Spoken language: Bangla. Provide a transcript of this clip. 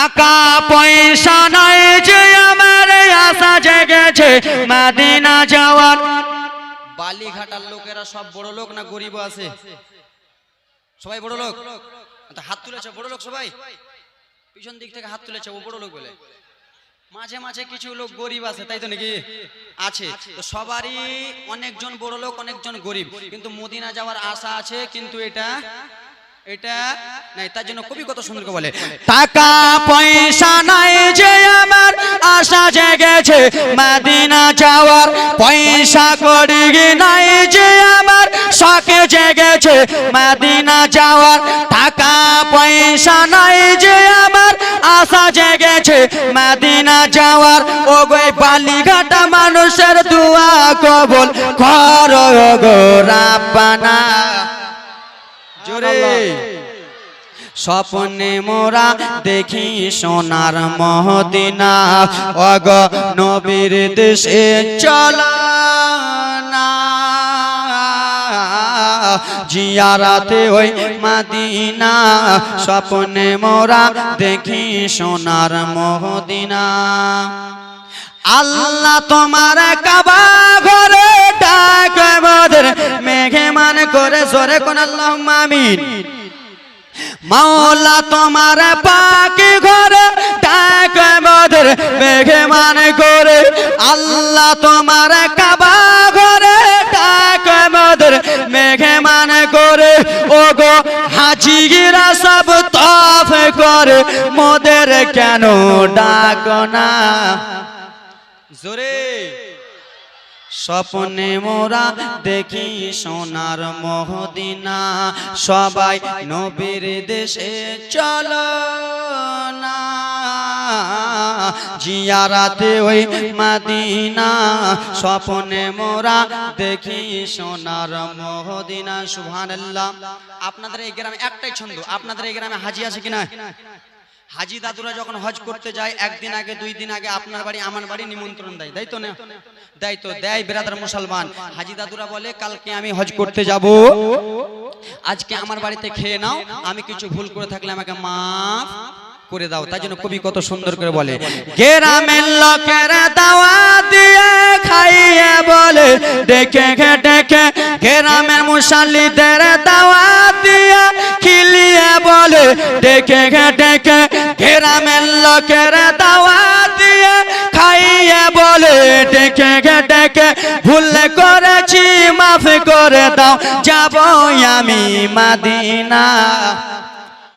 টাকা পয়সা নাই যে আমার আশা জেগেছে মাদিনা যাওয়ার। বালিঘাটার লোকেরা সব বড় লোক না গরিব আছে? সবাই বড় লোক? হাত তুলেছে, বড় লোক সবাই? পিছন দিক থেকে হাত তুলেছে, ও বড় লোক বলে। মাঝে মাঝে কিছু লোক গরিব আছে, তাই তো নাকি? আছে। তো সবারই অনেকজন বড় লোক, অনেকজন গরিব। কিন্তু মদিনা যাওয়ার আশা আছে, কিন্তু এটা এটা নাই তার জন্য কবি কত সুন্দর বলে টাকা পয়সা নাই যে আমার আশা জেগেছে মদিনা যাওয়ার পয়সা করি নাই যে আমার শখে জেগেছে মদিনা যাওয়ার টাকা পয়সা নাই যে আমার আশা জেগেছে মদিনা যাওয়ার ও গো বালিঘাটা মানুষের দুয়া কবল কর গো রাব্বানা। জোরে। স্বপ্নে মোরা দেখি সোনার মহদিনা। অগ নবীর দেশে চল জিয়ারাতে ওই মাদিনা। স্বপ্নে মোরা দেখি সোনার মহদিনা। আল্লাহ তোমার করে জোরে কোন আল্লাহ মামিন মাওলা তোমার পাকি ঘরে মোদের মেঘে মান করে। আল্লাহ তোমার কাবা ঘরে মোদের মেঘে মান করে। ও গো হাজিরা সব তফ করে, মোদের কেন ডাক না? জোরে। স্বপ্নে মোরা দেখি সোনার মহদিনা। সবাই নবীর দেশে চল না। জিয়ারাতে ওই মাদিনা। স্বপ্নে মোরা দেখি সোনার মহদিনা, সুবহানাল্লাহ। আপনাদের এই গ্রামে একটাই ছন্দ। আপনাদের এই গ্রামে হাজি আছে কিনা হাজি দাদুরা যখন হজ করতে যায়, একদিন আগে, দুই দিন আগে আপনার বাড়ি, আমার বাড়ি নিমন্ত্রণ দেয়, তাই তো না? দেয় তো দেয় বেরাদার মুসলমান। হাজি দাদুরা বলে, কালকে আমি হজ করতে যাব, আজকে আমার বাড়িতে খেয়ে নাও, আমি কিছু ভুল করে থাকলে আমাকে মাফ করে দাও। তাই জন্য কবি কত সুন্দর করে বলে, গেরামের লোকের দাওয়া দিয়ে খাইয়ে বলে, ডেকে ডেকে গেরামের মুসাল্লিদের দাওয়া দিয়ে খিলিয়ে বলে, ডেকে ডেকে গেরামের লোকের দাওয়া দিয়ে খাইয়ে বলে, ডেকে ডেকে, ভুল করেছি, মাফ করে দাও যাব আমি মাদিনা।